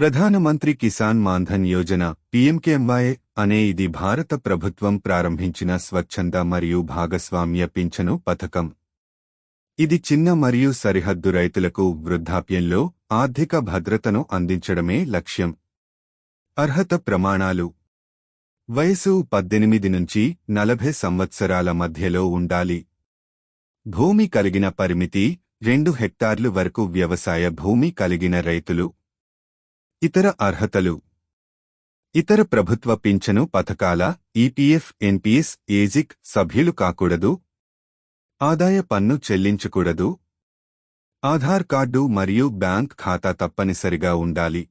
ప్రధానమంత్రి కిసాన్ మాన్ధన్ యోజన పీఎంకేఎంవై అనే ఇది భారత ప్రభుత్వం ప్రారంభించిన స్వచ్ఛంద మరియు భాగస్వామ్య పింఛను పథకం. ఇది చిన్న మరియు సరిహద్దు రైతులకు వృద్ధాప్యంలో ఆర్థిక భద్రతను అందించడమే లక్ష్యం. అర్హత ప్రమాణాలు. వయసు పద్దెనిమిది నుంచి నలభై సంవత్సరాల మధ్యలో ఉండాలి. భూమి కలిగిన పరిమితి రెండు హెక్టార్లు వరకు వ్యవసాయ భూమి కలిగిన రైతులు. ఇతర అర్హతలు. ఇతర ప్రభుత్వ పింఛను పథకాల ఈపీఎఫ్ ఎన్పీఎస్ ఏజిక్ సభ్యులు కాకూడదు. ఆదాయ పన్ను చెల్లించకూడదు. ఆధార్ కార్డు మరియు బ్యాంక్ ఖాతా తప్పనిసరిగా ఉండాలి.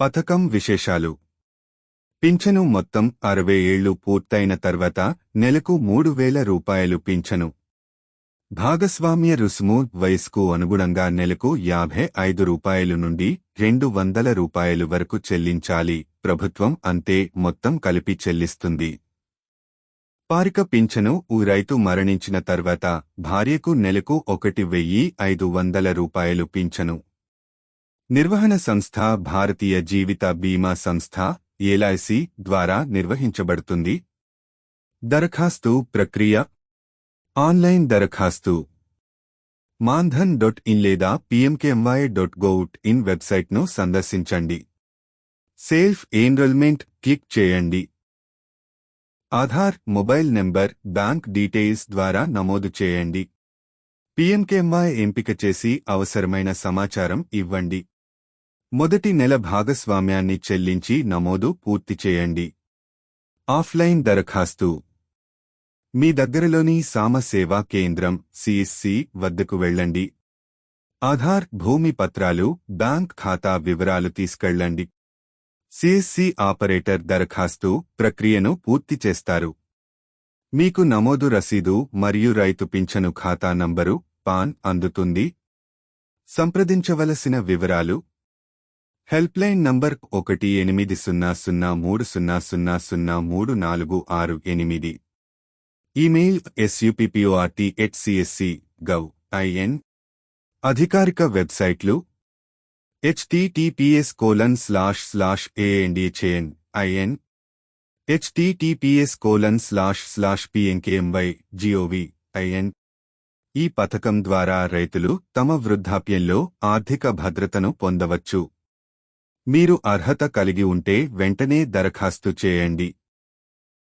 పథకం విశేషాలు. పింఛను మొత్తం అరవై ఏళ్ళు పూర్తయిన తర్వాత నెలకు మూడు వేల రూపాయలు పింఛను. భాగస్వామ్య రుసుము వయస్కు అనుగుణంగా నెలకు యాభై ఐదు రూపాయలు నుండి రెండు వందల రూపాయలు వరకు చెల్లించాలి. ప్రభుత్వం అంతే మొత్తం కలిపి చెల్లిస్తుంది. పారిక పింఛను ఊ రైతు మరణించిన తర్వాత భార్యకు నెలకు ఒకటి వెయ్యి ఐదు వందల రూపాయలు పింఛను. నిర్వహణ సంస్థ భారతీయ జీవిత బీమా సంస్థ ఎల్ఐసి ద్వారా నిర్వహించబడుతుంది. దరఖాస్తు ప్రక్రియ ఆన్లైన్ దరఖాస్తు. మాన్ధన్ డాట్ ఇన్ లేదా పీఎంకేఎంవై డాట్ గోట్ ఇన్ వెబ్సైట్ను సందర్శించండి. సెల్ఫ్ ఎన్రోల్మెంట్ క్లిక్ చేయండి. Aadhaar mobile number bank details ద్వారా నమోదు చేయండి. పీఎంకేఎంవై ఎంపిక చేసి అవసరమైన సమాచారం ఇవ్వండి. మొదటి నెల భాగస్వామ్యాన్ని చెల్లించి నమోదు పూర్తి చేయండి. ఆఫ్లైన్ దరఖాస్తు. మీ దగ్గరలోని సామ సేవా కేంద్రం సిఎస్సి వద్దకు వెళ్ళండి. ఆధార్ భూమి పత్రాలు బ్యాంక్ ఖాతా వివరాలు తీసుకెళ్ళండి. సిఎస్సి ఆపరేటర్ దరఖాస్తు ప్రక్రియను పూర్తి చేస్తారు. మీకు నమోదు రసీదు మరియు రైతు పింఛను ఖాతా నంబరు పాన్ అందుతుంది. సంప్రదించవలసిన వివరాలు. హెల్ప్లైన్ నంబర్ ఒకటి ఎనిమిది సున్నా సున్నా మూడు సున్నా సున్నా సున్నా మూడు నాలుగు ఆరు ఎనిమిది. ఈమెయిల్ ఎస్యుపిపిఓఆర్టీ హెచ్సిఎస్సి గవ్ ఐఎన్ అధికారిక వెబ్సైట్లు HTTPS colon slash slash ఏఎన్డిచేఎన్ IN HTTPS colon slash slash పిఎంకేఎంవై GOV IN ఈ పథకం ద్వారా రైతులు తమ వృద్ధాప్యంలో ఆర్థిక భద్రతను పొందవచ్చు. మీరు అర్హత కలిగి ఉంటే వెంటనే దరఖాస్తు చేయండి.